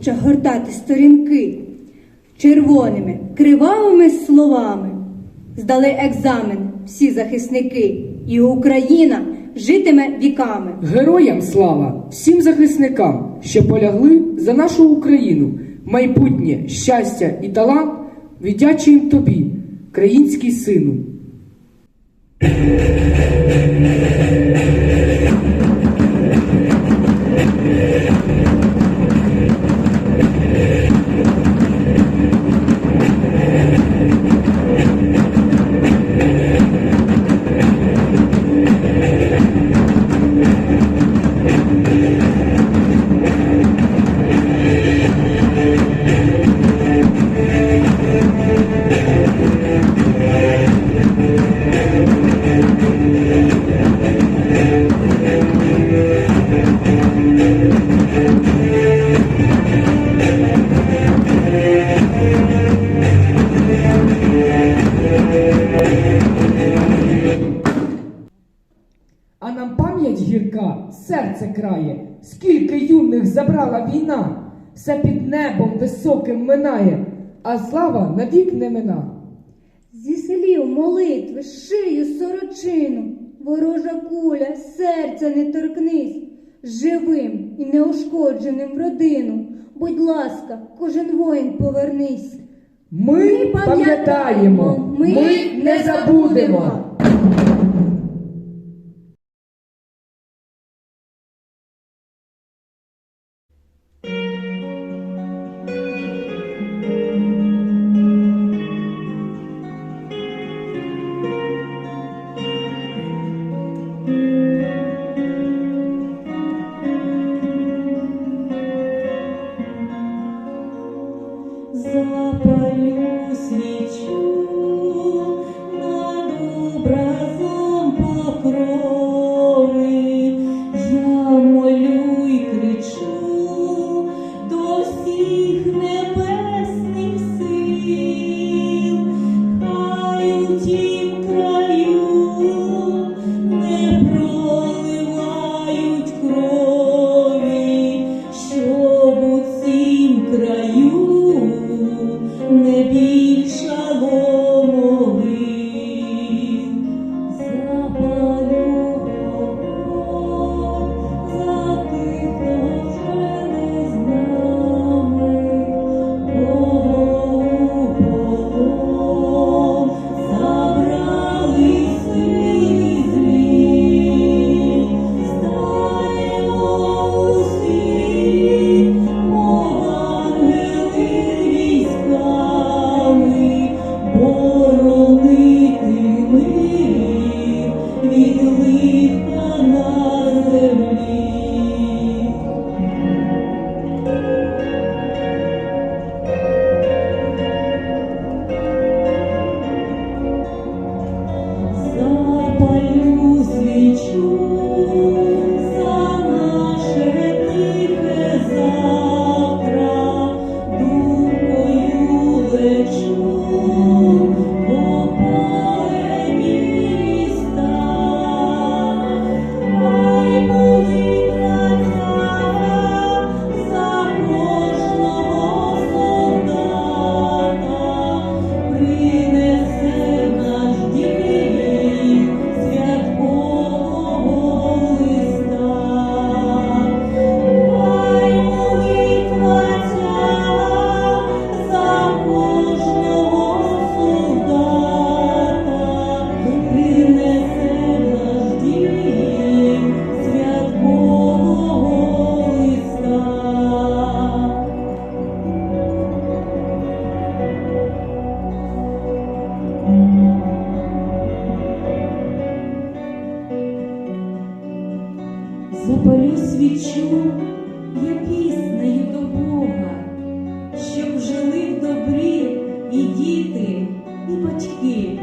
ще гортати сторінки червоними, кривавими словами? Здали екзамен всі захисники, і Україна житиме віками. Героям слава всім захисникам, що полягли за нашу Україну. Майбутнє, щастя і талант віддячуємо тобі, країнський сину. Гірка, серце крає, скільки юних забрала війна, все під небом високим минає, а слава навік не мина. Зі слів молитви, шию сорочину, ворожа куля, серця не торкнись, живим і неушкодженим в родину. Будь ласка, кожен воїн повернись. Ми пам'ятаємо, ми не забудемо. запалю свічу, я піснею до Бога, щоб жили в добрі і діти, і батьки.